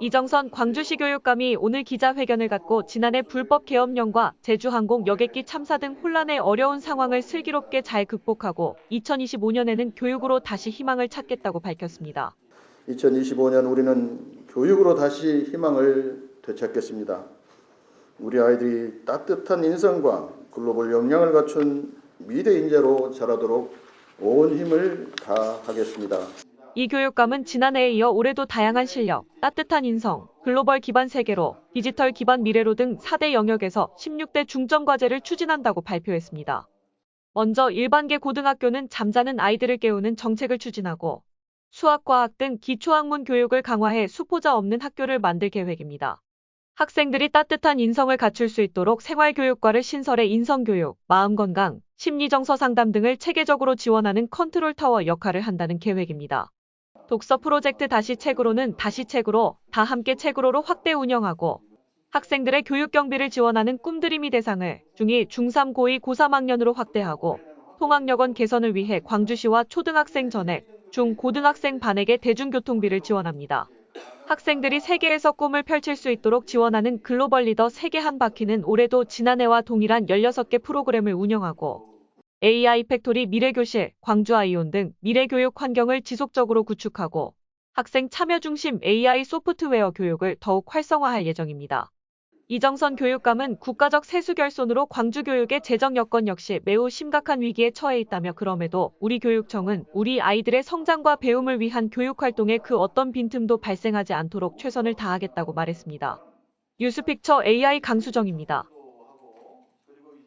이정선 광주시 교육감이 오늘 기자회견을 갖고 지난해 불법 계엄령과 제주항공 여객기 참사 등 혼란의 어려운 상황을 슬기롭게 잘 극복하고 2025년에는 교육으로 다시 희망을 찾겠다고 밝혔습니다. 2025년 우리는 교육으로 다시 희망을 되찾겠습니다. 우리 아이들이 따뜻한 인성과 글로벌 역량을 갖춘 미래 인재로 자라도록 온 힘을 다하겠습니다. 이 교육감은 지난해에 이어 올해도 다양한 실력, 따뜻한 인성, 글로벌 기반 세계로, 디지털 기반 미래로 등 4대 영역에서 16대 중점 과제를 추진한다고 발표했습니다. 먼저 일반계 고등학교는 잠자는 아이들을 깨우는 정책을 추진하고 수학, 과학 등 기초학문 교육을 강화해 수포자 없는 학교를 만들 계획입니다. 학생들이 따뜻한 인성을 갖출 수 있도록 생활교육과를 신설해 인성교육, 마음건강, 심리정서 상담 등을 체계적으로 지원하는 컨트롤 타워 역할을 한다는 계획입니다. 독서 프로젝트 다시 책으로는 다시 책으로 다 함께 책으로로 확대 운영하고 학생들의 교육 경비를 지원하는 꿈드림이 대상을 중2, 중3, 고2, 고3 학년으로 확대하고 통학여건 개선을 위해 광주시와 초등학생 전액, 중, 고등학생 반에게 대중교통비를 지원합니다. 학생들이 세계에서 꿈을 펼칠 수 있도록 지원하는 글로벌 리더 세계 한 바퀴는 올해도 지난해와 동일한 16개 프로그램을 운영하고 AI 팩토리 미래교실, 광주 아이온 등 미래교육 환경을 지속적으로 구축하고 학생 참여 중심 AI 소프트웨어 교육을 더욱 활성화할 예정입니다. 이정선 교육감은 국가적 세수 결손으로 광주 교육의 재정 여건 역시 매우 심각한 위기에 처해 있다며 그럼에도 우리 교육청은 우리 아이들의 성장과 배움을 위한 교육 활동에 그 어떤 빈틈도 발생하지 않도록 최선을 다하겠다고 말했습니다. 뉴스픽처 AI 강수정입니다.